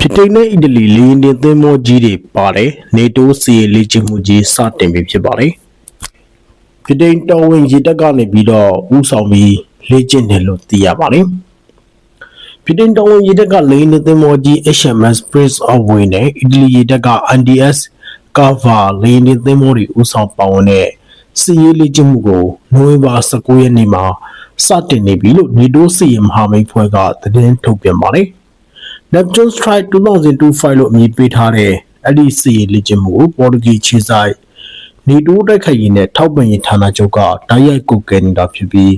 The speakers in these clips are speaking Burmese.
ဖြစ်တိန်နဲ့အီတလီလေယာဉ်တင်သင်္ဘောကြီးတွေပါတယ်နေတိုးစီလေ့ကျင့်မှုကြီးစတင်ပြီဖြစ်ပါတယ်ဖြစ်တိန်တော်ဝင်ရေတပ်ကနေပြီးတော့ဥဆောင်ပြီးလေ့ကျင့်တယ်လို့သိရပါတယ်ဖြစ်တိန်တော်ဝင်ရေတပ်ကလေယာဉ်တင်သင်္ဘောကြီး HMS Prince of Wales နဲ့အီတလီရေတပ်က NDS Cava လေယာဉ်တင်သင်္ဘောတွေဥဆောင်ပါဝင်တဲ့စီရေးလေ့ကျင့်မှုကိုနိုဝင်ဘာ19ရက်နေ့မှာစတင်နေပြီလို့နေတိုးစီရင်မဟာမိတ်ဖွဲ့ကသတင်းထုတ်ပြန်ပါတယ် Neptune Strike 2025လို့အမည်ပေးထားတဲ့အဲ့ဒီစီရင်လေ့ကျင့်မှုကိုပေါ်တူဂီခြေဆိုင်နေတိုးတိုက်ခိုက်ရေးနဲ့ထောက်ပံ့ရေးဌာနချုပ်ကတိုက်ရိုက်ကုတ်ကဲနေတာဖြစ်ပြီး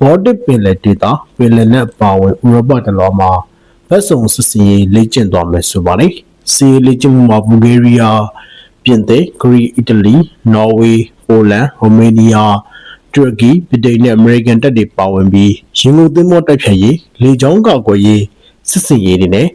ဘော်ဒစ်ပင်လယ်ဒေသပင်လယ်နဲ့ပါဝင်ဥရောပတလောမှာဘက်စုံစစ်စင်ရေးလေ့ကျင့်သွားမယ်ဆိုပါတယ်စီရင်လေ့ကျင့်မှုမှာဘူဂေးရီးယားပြင်သစ်ဂရိအီတလီနော်ဝေးပိုလန်ရိုမေးနီးယားတူရကီဗြိတိန်နဲ့အမေရိကန်တပ်တွေပါဝင်ပြီးရင်ကုန်သင်းမောတိုက်ဖြတ်ရေးလေကြောင်းကောက်ွယ်ရေး စစ်စင်ရေးတွေနဲ့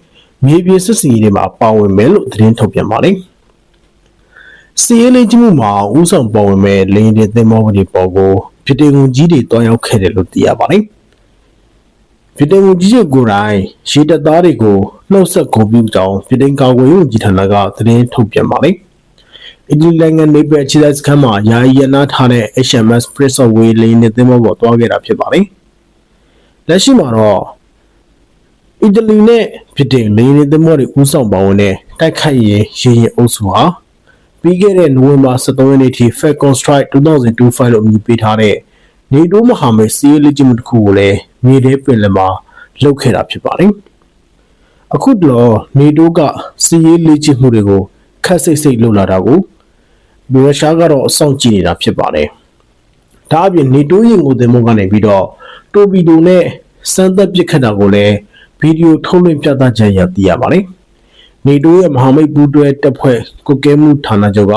မြေပြင်စစ်စင်ရေးတွေမှာပါဝင်မယ်လို့သတင်းထုတ်ပြန်ပါတယ်။စီရေးလေးချင်းမှုမှာဥဆောင်ပါဝင်မဲ့လေရင်တင်သင်္ဘောတွေပေါ်ကိုဗြိတိန်ဝန်ကြီးတွေတွားရောက်ခဲ့တယ်လို့သိရပါတယ်။ဗြိတိန်ဝန်ကြီးချုပ်ကိုယ်တိုင်ရေတပ်သားတွေကိုနှုတ်ဆက်ဂုဏ်ပြုကြောင်းဗြိတိန်ကာကွယ်ရေးဝန်ကြီးဌာနကသတင်းထုတ်ပြန်ပါတယ်။အင်ဂျီနိုင်ငံနေပယ်ချီလက်စခန်းမှာယာယီရနာထားတဲ့ HMS Prince of Wales လေယာဉ်သင်္ဘောပေါ်တွားခဲ့တာဖြစ်ပါတယ်။လက်ရှိမှာတော့အီ တလီနဲ့ဗြိတိန်လေယာဉ်သင်္ဘောတွေဦးဆောင်ပါဝင်တဲ့တိုက်ခိုက်ရေးရေရင်အုပ်စုဟာပြီးခဲ့တဲ့နိုဝင်ဘာ23ရက်နေ့ထိ Falcon Strike 2025လို့အမည်ပေးထားတဲ့နေတိုးမဟာမိတ်စီးရေးလေ့ကျင့်မှုတစ်ခုကိုလည်းမြေထဲပင်လယ်မှာလုပ်ခဲ့တာဖြစ်ပါတယ်။အခုတော့နေတိုးကစီးရေးလေ့ကျင့်မှုတွေကိုခက်စိတ်စိတ်လုပ်လာတာကိုရုရှားကတော့အဆောင်ကြည့်နေတာဖြစ်ပါတယ်။ဒါအပြင်နေတိုးရင်ကိုသင်္ဘောကနေပြီးတော့တိုဘီတိုနဲ့စမ်းသက်ပစ်ခတ်တာကိုလည်း ဗီဒီယိုထုတ်လွှင့်ပြသချက်ရသိရပါတယ်။နေတိုးရဲ့မဟာမိတ်ပူးတွဲတပ်ဖွဲ့ကုကဲမှုဌာနချုပ်က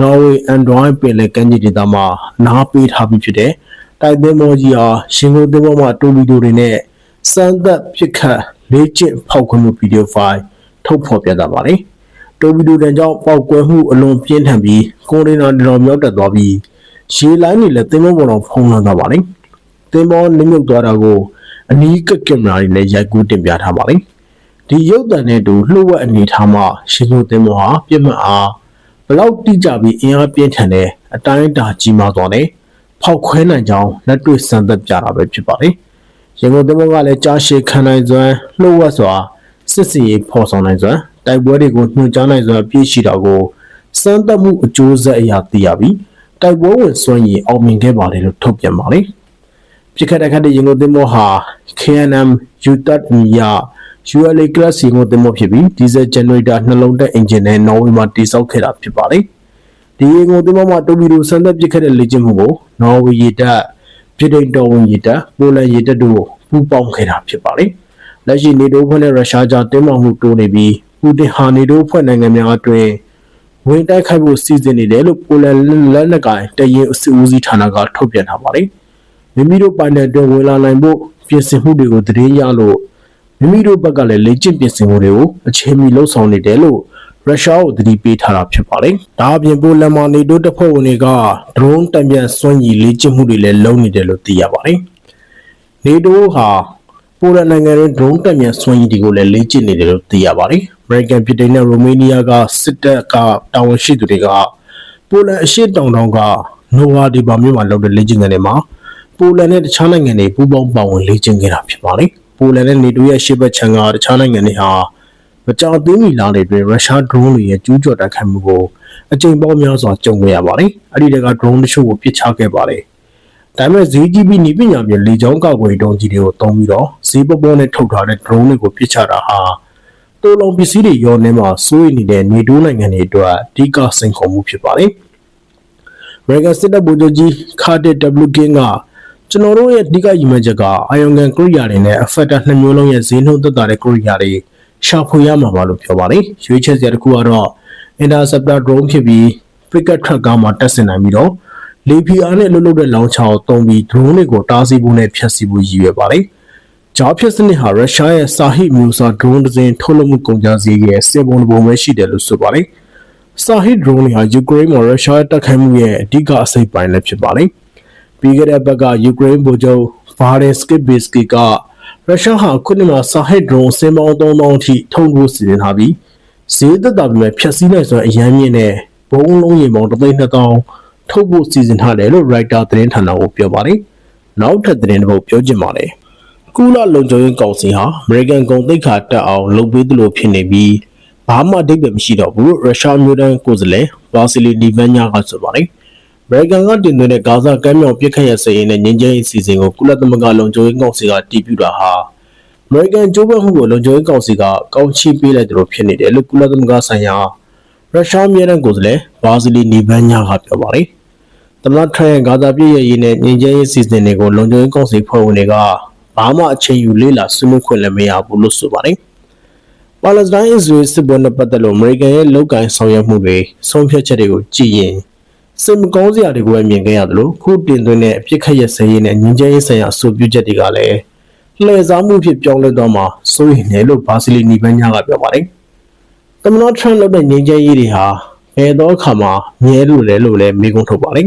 နော်ဝေအန်ဒရိုင်ပင်လယ်ကမ်းခြေဒေသမှာနားပေးထားပြီးဖြစ်တဲ့တိုက်သင်းမောကြီးအားရှင်ကုန်သင်းမောမှာတိုဘီတိုတွေနဲ့စမ်းသက်ပစ်ခတ်လေ့ကျင့်ဖောက်ခွင့်မှုဗီဒီယိုဖိုင်ထုတ်ဖော်ပြသပါတယ်။တိုဘီတိုတန်ကြောင့်ပောက်ကွဲမှုအလွန်ပြင်းထန်ပြီးကွန်တိန်နာတော်မြောက်တက်သွားပြီးရေလိုင်းတွေလည်းသင်းမောပေါ်တော့ဖုံးလွှမ်းသွားပါတယ်။သင်းမောနစ်မြုပ်သွားတာကို အနီးကပ်ကင်မရာတွေနဲ့ရိုက်ကူးတင်ပြထားပါတယ်။ဒီရုပ်သံနဲ့တူလှုပ်ဝက်အနေထားမှာရှင်ရုပ်သင်းမောဟာပြစ်မှတ်အားဘလောက်တိကျပြီးအင်အားပြင်းထန်တဲ့အတိုင်းအတာကြီးမားသွားတယ်။ဖောက်ခွဲနိုင်ကြောင်းလက်တွေ့စံသက်ပြတာပဲဖြစ်ပါတယ်။ရင်ကုန်သင်းမောကလည်းကြားရှည်ခံနိုင်စွမ်းလှုပ်ဝက်စွာစစ်စီရေးဖော်ဆောင်နိုင်စွမ်းတိုက်ပွဲတွေကိုညှို့ကြားနိုင်စွမ်းပြည့်ရှိတာကိုစမ်းသပ်မှုအကျိုးဆက်အရာသိရပြီးတိုက်ပွဲဝင်စွမ်းရည်အောင်မြင်ခဲ့ပါတယ်လို့ထုတ်ပြန်ပါတယ်။ ပြစ်ခတ်တဲ့ခတ်တဲ့ရင်ကုန်သင်းမောဟာ KNM UTAT မီယာ ULA class ရင်ကုန်သင်းမောဖြစ်ပြီး diesel generator နှလုံးတက် engine နဲ့ Norway မှာတည်ဆောက်ခဲ့တာဖြစ်ပါတယ်။ဒီရင်ကုန်သင်းမောမှာတိုဘီလိုစံသက်ပြစ်ခတ်တဲ့လေ့ကျင့်မှုကို Norway ရေတပ်ပြည်ထိုင်တော်ဝင်ရေတပ်ပိုလန်ရေတပ်တို့ပူးပေါင်းခဲ့တာဖြစ်ပါတယ်။လက်ရှိနေတိုးဖွဲ့နဲ့ရုရှားကြားတင်းမာမှုတိုးနေပြီးပူတင်ဟာနေတိုးဖွဲ့နိုင်ငံများအတွင်းဝင်တိုက်ခိုက်ဖို့စီစဉ်နေတယ်လို့ပိုလန်လက်နက်ကိုင်တရင်အစည်းအဝေးဌာနကထုတ်ပြန်ထားပါတယ်။ မိမိတို့ပိုင်နယ်တွင်ဝင်လာနိုင်ဖို့ပြင်ဆင်မှုတွေကိုသတင်းရလို့မိမိတို့ဘက်ကလည်းလေ့ကျင့်ပြင်ဆင်မှုတွေကိုအချိန်မီလှုပ်ဆောင်နေတယ်လို့ရုရှားကိုသတိပေးထားတာဖြစ်ပါတယ်။ဒါအပြင်ပိုလန်မှာနေတိုးတပ်ဖွဲ့ဝင်တွေက drone တံပြန်စွန့်ရည်လေ့ကျင့်မှုတွေလည်းလုပ်နေတယ်လို့သိရပါတယ်။နေတိုးဟာပိုလန်နိုင်ငံရဲ့ drone တံပြန်စွန့်ရည်တွေကိုလည်းလေ့ကျင့်နေတယ်လို့သိရပါတယ်။ American ပြည်ထောင်နဲ့ Romania ကစစ်တပ်ကတာဝန်ရှိသူတွေကပိုလန်အရှေ့တောင်တောင်ကနိုဝါဒီဘာမြို့မှာလုပ်တဲ့လေ့ကျင့်ခန်းတွေမှာ ပိုလန်နဲ့တခြားနိုင်ငံတွေပူးပေါင်းပါဝင်လေ့ကျင့်ခဲ့တာဖြစ်ပါတယ်။ပိုလန်နဲ့နေတိုးရဲ့ရှေ့ဘက်ခြမ်းကတခြားနိုင်ငံတွေဟာမကြောက်သေးမီလာတွေတွင်ရုရှား drone တွေရဲ့ကျူးကျော်တိုက်ခိုက်မှုကိုအကြိမ်ပေါင်းများစွာကြုံခဲ့ရပါတယ်။အဲ့ဒီတက drone တချို့ကိုပစ်ချခဲ့ပါတယ်။ဒါပေမဲ့ဈေးကြီးပြီးနေပညာပြင်လေကြောင်းကောက်ွယ်တုံးကြီးတွေကိုတုံးပြီးတော့ဈေးပပေါ်နဲ့ထုတ်ထားတဲ့ drone တွေကိုပစ်ချတာဟာတိုးလုံးပစ္စည်းတွေရောနေမှာစိုးရိမ်နေတဲ့နေတိုးနိုင်ငံတွေအတွက်အဓိကစိန်ခေါ်မှုဖြစ်ပါတယ်။ American စစ်တပ်ဗိုလ်ချုပ်ကြီး Carter W. King က ကျွန်တော်တို့ရဲ့အဓိကရည်မှန်းချက်ကအာယုံကန်ကရိယာတွေနဲ့ affector နှစ်မျိုးလုံးရဲ့ဈေးနှုန်းသက်သာတဲ့ကရိယာတွေရှာဖွေရမှာပါလို့ပြောပါတယ်။ရွေးချယ်စရာတစ်ခုကတော့ interceptor drone ဖြစ်ပြီး pickup truck ကားမှာတက်ဆင်နိုင်ပြီးတော့လေ PR နဲ့လှုပ်လှုပ်တဲ့လောင်ချာကိုတုံးပြီး drone တွေကိုတားဆီးဖို့နဲ့ဖျက်ဆီးဖို့ရည်ရွယ်ပါတယ်။ဂျားဖြစ်စနစ်ဟာရုရှားရဲ့စာဟိမျိုးစား drone တစ်စင်းထုတ်လုပ်မှုကုန်ကျစရိတ်ရဲ့စေပုံတစ်ပုံပဲရှိတယ်လို့ဆိုပါတယ်။စာဟိ drone တွေဟာယူကရိန်းမှာရုရှားရဲ့တိုက်ခိုက်မှုရဲ့အဓိကအစိတ်ပိုင်းလည်းဖြစ်ပါတယ်။ ပြီးခဲ့တဲ့ဘက်ကယူကရိန်းဗိုလ်ချုပ်ဗာဒင်စကစ်ဘီစကီကရုရှားဟာခုနှစ်မှာစာဟက်ဒရုန်းစင်ပေါင်း3000အထိထုံဖို့စီစဉ်ထားပြီးဈေးသက်သာပေမဲ့ဖြတ်စည်းနိုင်စွာအရန်မြင့်တဲ့ဘုံလုံးရေပေါင်း3200ထုတ်ဖို့စီစဉ်ထားတယ်လို့ writer သတင်းဌာနကိုပြောပါတယ်။နောက်ထပ်သတင်းတစ်ပုဒ်ပြောချင်ပါတယ်။ကုလလုံခြုံရေးကောင်စီဟာ American ကုန်သိက္ခာတက်အောင်လုပ်ပေးသလိုဖြစ်နေပြီးဘာမှအဓိပ္ပာယ်မရှိတော့ဘူးလို့ရုရှားမျိုးတန်းကိုယ်စားလှယ်ဘာစီလီဒီဗန်ညာကဆိုပါတယ်။ American ကတင်သွင်းတဲ့ဂါဇာကမ်းမြောင်ပြစ်ခတ်ရစရေးနဲ့ငြိမ်းချမ်းရေးအစီအစဉ်ကိုကုလသမဂ္ဂလုံခြုံရေးကောင်စီကတည်ပြုတာဟာ American ကြိုးပမ်းမှုကိုလုံခြုံရေးကောင်စီကကောင်းချီးပေးလိုက်တယ်လို့ဖြစ်နေတယ်လို့ကုလသမဂ္ဂဆိုင်ရာရုရှားမျိုးတန်းကိုယ်စားလှယ်ဘာစီလီနီဗန်ညာကပြောပါတယ်။သမ္မတထရန့်ဂါဇာပြည့်ရဲ့ရေးနဲ့ငြိမ်းချမ်းရေးအစီအစဉ်တွေကိုလုံခြုံရေးကောင်စီဖွဲ့ဝင်တွေကဘာမှအချိန်ယူလေ့လာဆွေးနွေးခွင့်လည်းမရဘူးလို့ဆိုပါတယ်။ပါလက်စတိုင်းအစ္စရေးစစ်ပွဲနဲ့ပတ်သက်လို့အမေရိကန်ရဲ့လောက်ကိုင်းဆောင်ရွက်မှုတွေဆုံးဖြတ်ချက်တွေကိုကြည့်ရင် စိတ်မကောင်းစရာတွေကိုပဲမြင်ခဲ့ရတယ်လို့ခုတင်သွင်းတဲ့အပြစ်ခတ်ရစရေးနဲ့ငြိမ်းချမ်းရေးဆိုင်ရာအဆိုပြုချက်တွေကလည်းလှည့်စားမှုဖြစ်ပြောင်းလဲသွားမှာစိုးရိမ်တယ်လို့ဘာစီလီနီဗန်ညာကပြောပါတယ်။သမ္မတထရန့်လုပ်တဲ့ငြိမ်းချမ်းရေးတွေဟာဘယ်တော့အခါမှမြဲလို့လဲလို့လည်းမေးခွန်းထုတ်ပါတယ်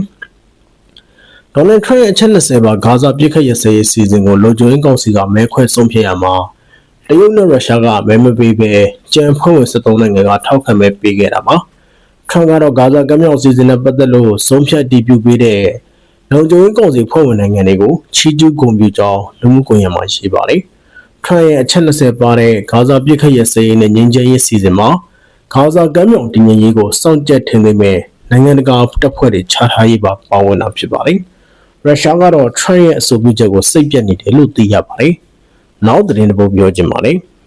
။ဒေါ်နယ်ထရန့်ရဲ့အချက်20ပါဂါဇာပြစ်ခတ်ရစရေးအစီအစဉ်ကိုလုံခြုံရေးကောင်စီကမဲခွဲဆုံးဖြတ်ရမှာတရုတ်နဲ့ရုရှားကမဲမပေးဘဲကြံဖွဲ့ဝင်73နိုင်ငံကထောက်ခံမဲပေးခဲ့တာပါ။ ထရန့်ကတော့ဂါဇာကမ်းမြောင်အစီအစဉ်နဲ့ပတ်သက်လို့ဆုံးဖြတ်တည်ပြုပေးတဲ့လုံခြုံရေးကောင်စီဖွဲ့ဝင်နိုင်ငံတွေကိုချီးကျူးဂုဏ်ပြုကြောင်းလူမှုကွန်ရက်မှာရေးပါတယ်။ထရန့်ရဲ့အချက်20ပါတဲ့ဂါဇာပြစ်ခတ်ရစရေးနဲ့ငြိမ်းချမ်းရေးအစီအစဉ်မှာဂါဇာကမ်းမြောင်တည်ငြိမ်ရေးကိုစောင့်ကြပ်ထင်သွင်းမဲ့နိုင်ငံတကာတပ်ဖွဲ့တွေခြားထားရေးပါပါဝင်တာဖြစ်ပါတယ်။ရုရှားကတော့ထရန့်ရဲ့အဆိုပြုချက်ကိုစိတ်ပြက်နေတယ်လို့သိရပါတယ်။နောက်သတင်းတစ်ပုဒ်ပြောချင်ပါတယ်။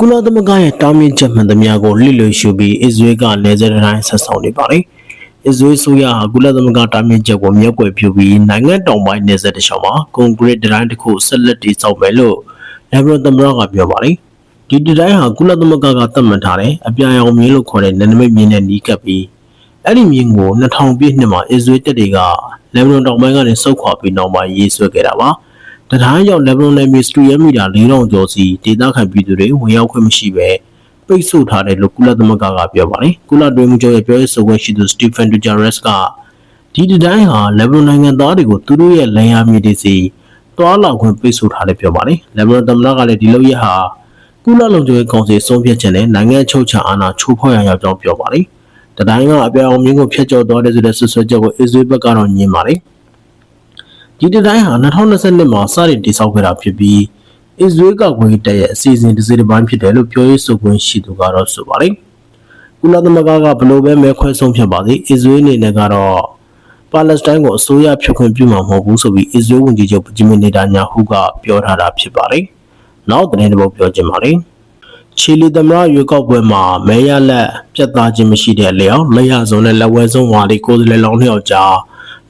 ကုလသမဂ္ဂရဲ့တားမြစ်ချက်မှန်သမျှကိုလိလွယ်ရှုပြီးအစ္စရေးကနယ်စပ်တိုင်းဆက်ဆောင်နေပါတယ်။အစ္စရေးဆိုရဟာကုလသမဂ္ဂတားမြစ်ချက်ကိုမြက်ကွယ်ပြုပြီးနိုင်ငံတောင်ပိုင်းနယ်စပ်တစ်လျှောက်မှာကွန်ကရစ်တိုင်းတစ်ခုဆက်လက်တည်ဆောက်မယ်လို့လေဘရန်သမ္မတကပြောပါတယ်။ဒီဒီတိုင်းဟာကုလသမဂ္ဂကသတ်မှတ်ထားတဲ့အပြာရောင်မြင်းလို့ခေါ်တဲ့နယ်နိမိတ်မြင်းနဲ့နီးကပ်ပြီးအဲ့ဒီမြင်းကို2000ပြည့်နှစ်မှာအစ္စရေးတပ်တွေကလေဘနွန်တောင်ပိုင်းကနေစုတ်ခွာပြီးနောက်ပိုင်းရေးဆွဲခဲ့တာပါ။ တတိုင်းရောက်လေဘနွန်နယ်မြေစတူရမီတာ4000ကျော်စီဒေသခံပြည်သူတွေဝင်ရောက်ခွင့်မရှိပဲပိတ်ဆို့ထားတယ်လို့ကုလသမဂ္ဂကပြောပါတယ်။ကုလတွင်းမှုချုပ်ရဲ့ပြောရေးဆိုခွင့်ရှိသူစတီဖန်ဒူဂျာရက်စ်ကဒီဒီတိုင်းဟာလေဘနွန်နိုင်ငံသားတွေကိုသူတို့ရဲ့လမ်းရမြေတွေစီတွာလာခွင့်ပိတ်ဆို့ထားတယ်ပြောပါတယ်။လေဘနွန်သမ္မတကလည်းဒီလိုရဟာကုလလုံခြုံရေးကောင်စီဆုံးဖြတ်ချက်နဲ့နိုင်ငံချုပ်ချာအာဏာချိုးဖောက်ရရောက်ကြောင်းပြောပါတယ်။တတိုင်းကအပြောင်မြင်းကိုဖျက်ကျော်သွားတဲ့ဆိုတဲ့ဆွဆွချက်ကိုအစ္စရေးဘက်ကတော့ညှင်းပါတယ်။ ဒီတတိုင်းဟာ2022မှာစတင်တည်ဆောက်ခဲ့တာဖြစ်ပြီးအစ္စရေးကဝင်တဲ့ရဲ့အစီအစဉ်တစ်စိတစ်ပိုင်းဖြစ်တယ်လို့ပြောရေးဆိုခွင့်ရှိသူကတော့ဆိုပါတယ်။ကုလသမဂ္ဂကဘလို့ပဲမဲခွဲဆုံးဖြတ်ပါစေအစ္စရေးအနေနဲ့ကတော့ပါလက်စတိုင်းကိုအစိုးရဖြုတ်ခွင့်ပြုမှာမဟုတ်ဘူးဆိုပြီးအစ္စရေးဝန်ကြီးချုပ်ဂျမင်နေတာညာဟုကပြောထားတာဖြစ်ပါတယ်။နောက်သတင်းတစ်ပုဒ်ပြောချင်ပါတယ်။ချီလီသမရရွေးကောက်ပွဲမှာမဲရလက်ပြတ်သားခြင်းမရှိတဲ့လျောက်လက်ရစုံနဲ့လက်ဝဲဆုံးဝါဒီကိုယ်စားလှယ်လောင်းနှစ်ယောက်ကြား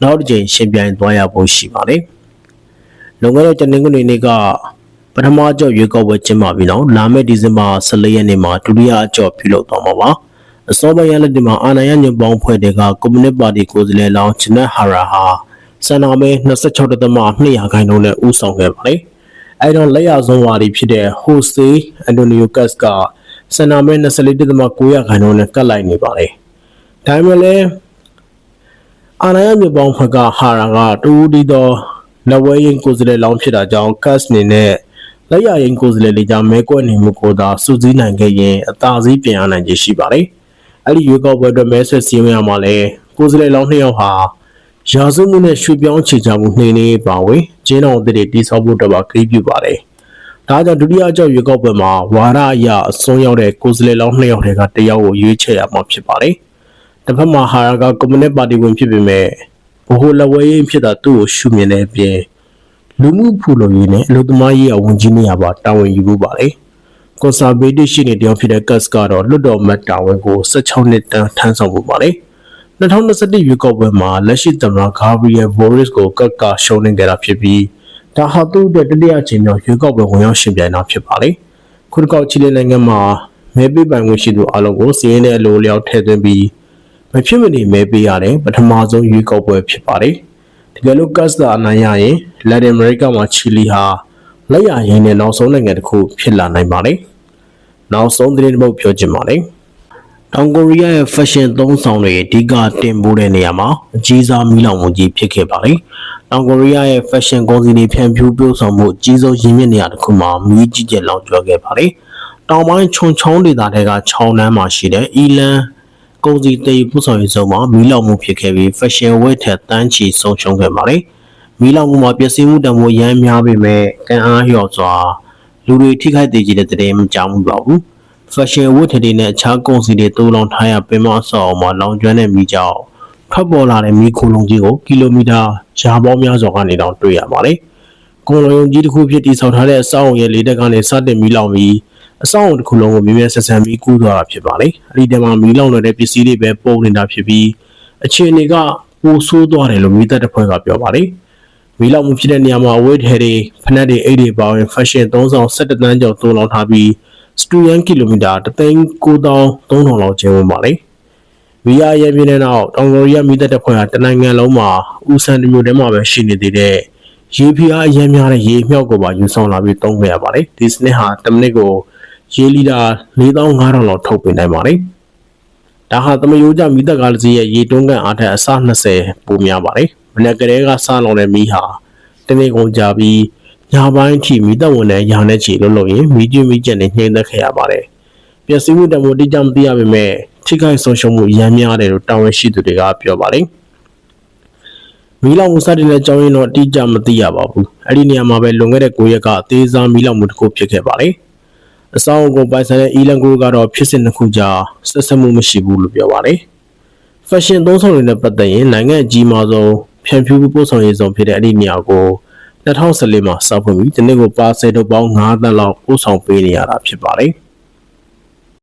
နောက်တစ်ကြိမ်ရှင်ပြိုင်သွားရဖို့ရှိပါတယ်။လွန်ခဲ့တဲ့တနင်္ဂနွေနေ့ကပထမအကြော့ရွေးကောက်ပွဲကျင်းပပြီးနောက်လာမယ့်ဒီဇင်ဘာ14ရက်နေ့မှာဒုတိယအကြော့ပြုလုပ်သွားမှာပါ။အစောပိုင်းရလက်ဒီမှာအာဏာရညွန့်ပေါင်းဖွဲ့တွေကကွန်မြူနစ်ပါတီကိုယ်စားလှယ်လောင်းချနက်ဟာရာဟာစန္ဒာမဲ26.2ရာခိုင်နှုန်းနဲ့ဦးဆောင်ခဲ့ပါတယ်။အဲတော့လက်ရဆုံးဝါဒီဖြစ်တဲ့ဟိုဆေအန်တိုနီယိုကတ်ကစန္ဒာမဲ24.9ရာခိုင်နှုန်းနဲ့ကတ်လိုက်နေပါတယ်။ဒါပေမဲ့လည်း အာဏာရညွန့်ပေါင်းဖွဲ့ကဟာရာကတူဒီသောလက်ဝဲရင်ကိုယ်စားလှယ်လောင်းဖြစ်တာကြောင့်ကတ်နေနဲ့လက်ရရင်ကိုယ်စားလှယ်လေးကြောင့်မဲကွက်နေမှုကိုသာစုစည်းနိုင်ခဲ့ရင်အသာစီးပြန်ရနိုင်ခြေရှိပါတယ်။အဲ့ဒီရွေးကောက်ပွဲအတွက်မဲဆွယ်စည်းဝေးရမှာလဲကိုယ်စားလှယ်လောင်းနှစ်ယောက်ဟာရာစုမှုနဲ့ရွှေပြောင်းချေချမှုနှိမ့်နေပါဝင်ကျင်းတော်အသစ်တွေတိစောက်ဖို့တပါခိပြုပါတယ်။ဒါကြောင့်ဒုတိယအကြောက်ရွေးကောက်ပွဲမှာဝါရအရအစွန်းရောက်တဲ့ကိုယ်စားလှယ်လောင်းနှစ်ယောက်တွေကတယောက်ကိုရွေးချယ်ရမှာဖြစ်ပါတယ်။ တစ်ဖက်မှာဟာရကကွန်မြူနစ်ပါတီဝင်ဖြစ်ပေမဲ့ဘိုဟိုလက်ဝဲရင်ဖြစ်တာသူ့ကိုရှုမြင်တဲ့အပြင်လူမှုဖူလုံရေးနဲ့အလုပ်သမားရေးအဝန်ကြီးနေရာပါတာဝန်ယူဖို့ပါတယ်။ကွန်ဆာဗေးတစ်ရှိနေတယောက်ဖြစ်တဲ့ကတ်စ်ကတော့လွတ်တော်မတ်တာဝန်ကို16နှစ်တန်းထမ်းဆောင်ဖို့ပါတယ်။2021ရွေးကောက်ပွဲမှာလက်ရှိသမ္မတဂါဘရီယယ်ဗိုရစ်ကိုကတ်ကရှုံးနေကြတာဖြစ်ပြီးဒါဟာသူ့အတွက်တတိယအချိန်မြောက်ရွေးကောက်ပွဲဝင်ရောက်ရှင်ပြိုင်တာဖြစ်ပါတယ်။ခုတစ်ကောက်ချီလီနိုင်ငံမှာမဲပေးပိုင်ခွင့်ရှိသူအလုံးကိုစီးရင်တဲ့အလိုလျောက်ထည့်သွင်းပြီး မဖြစ်မနေမဲပေးရတဲ့ပထမဆုံးရွေးကောက်ပွဲဖြစ်ပါတယ်။တကယ်လို့ကတ်စတာအနိုင်ရရင်လက်တင်အမေရိကမှာချီလီဟာလက်ရရင်နဲ့နောက်ဆုံးနိုင်ငံတစ်ခုဖြစ်လာနိုင်ပါတယ်။နောက်ဆုံးသတင်းတစ်ပုဒ်ပြောချင်ပါတယ်။တောင်ကိုရီးယားရဲ့ fashion သုံးဆောင်တွေအဓိကတင်ပို့တဲ့နေရာမှာအကြီးစားမီးလောင်မှုကြီးဖြစ်ခဲ့ပါတယ်။တောင်ကိုရီးယားရဲ့ fashion ကုန်စည်တွေဖြန့်ဖြူးပြောဆောင်မှုအကြီးဆုံးရင်းမြစ်နေရာတစ်ခုမှာမီးကြီးကျယ်လောင်ကျွမ်းခဲ့ပါတယ်။တောင်ပိုင်းခြုံချောင်းဒေသတွေကချောင်းနှမ်းမှာရှိတဲ့အီလန် ကုန်စည်တည်ပို့ဆောင်ရေးဆောင်မှာမီးလောင်မှုဖြစ်ခဲ့ပြီး fashion ဝက်ထက်တန်းချီဆုံးရှုံးခဲ့ပါတယ်။မီးလောင်မှုမှာပျက်စီးမှုတံမိုးရမ်းများပေမဲ့ကံအားလျော့စွာလူတွေထိခိုက်သေးတဲ့တဲ့မကြောက်မှုပါဘူး။ fashion ဝတ်ထည်တွေနဲ့အခြားကုန်စည်တွေတိုးလောင်ထားရပင်မအဆောက်အအုံမှာလောင်ကျွမ်းတဲ့မီးကြောင့်ထွက်ပေါ်လာတဲ့မီးခိုးလုံးကြီးကိုကီလိုမီတာရာပေါင်းများစွာကနေတောင်တွေ့ရပါတယ်။ကုန်လုံးကြီးတစ်ခုဖြစ်တည်ဆောက်ထားတဲ့အဆောက်အုံရဲ့လေတက်ကနေစတင်မီးလောင်ပြီး အဆောက်အုံတစ်ခုလုံးကိုမြင်းမြဆက်ဆံပြီးကူးသွားတာဖြစ်ပါတယ်။အဲဒီတည်းမှာမီးလောင်နေတဲ့ပစ္စည်းတွေပဲပုံနေတာဖြစ်ပြီးအခြေအနေကပိုဆိုးသွားတယ်လို့မိသက်တစ်ဖွဲ့ကပြောပါတယ်။မီးလောင်မှုဖြစ်တဲ့နေရာမှာအဝတ်ထည်တွေဖနက်တွေအိတ်တွေပေါင်းရင် fashion 3ဆောင်17တန်းကျော်သုံးလောင်ထားပြီးစတူယန်ကီလိုမီတာ3,9300လောက်ကျင်းဝင်ပါလေမီးရရဲ့ပြင်းတဲ့နောက်တောင်ကိုရီးယားမီးတပ်တပ်ဖွဲ့ဟာတနိုင်ငံလုံးမှာဦးဆန်တမျိုးတည်းမှာပဲရှိနေသေးတဲ့ရေဖီအားအရင်များတဲ့ရေမြောက်ကိုပါယူဆောင်လာပြီးသုံးခဲ့ရပါတယ်ဒီစနစ်ဟာတစ်မိနစ်ကို ရေလီတာ4500လောက်ထုတ်ပေးနိုင်ပါတယ်ဒါဟာသမယိုးကြမီးတပ်ကားတစ်စီးရဲ့ရေတွန်းကန်အားထက်အဆ20ပိုများပါတယ်။မနက်ကလေးကစလောင်တဲ့မီးဟာတနေ့ကုန်ကြပြီးညပိုင်းထိမီးတပ်ဝင်တဲ့ရာနဲ့ချီလို့လို့ရင်မီးကျွမီးကျက်နဲ့နှိမ့်သက်ခဲ့ရပါတယ်။ပျက်စီးမှုတမိုးတိကျမသိရပေမဲ့ထိခိုက်ဆုံးရှုံးမှုရမ်းများတယ်လို့တာဝန်ရှိသူတွေကပြောပါတယ်။မီးလောင်မှုစတင်တဲ့အကြောင်းရင်းတော့အတိအကျမသိရပါဘူး။အဲ့ဒီနေရာမှာပဲလွန်ခဲ့တဲ့9ရက်ကအသေးစားမီးလောင်မှုတစ်ခုဖြစ်ခဲ့ပါတယ်။ အဆောင်အုံကိုပိုင်ဆိုင်တဲ့အီလန်ကိုကတော့ဖြစ်စဉ်တစ်ခုကြာဆက်ဆက်မှုမရှိဘူးလို့ပြောပါတယ်။ fashion သုံးဆောင်တွေနဲ့ပတ်သက်ရင်နိုင်ငံအကြီးမားဆုံးဖြန့်ဖြူးပို့ဆောင်ရေးဆောင်ဖြစ်တဲ့အဲ့ဒီနေရာကို2014မှာစောက်ဖွင့်ပြီးဒီနေ့ကိုပါဆယ်ထုတ်ပေါင်း9သန်းလောက်ပို့ဆောင်ပေးနေရတာဖြစ်ပါတယ်။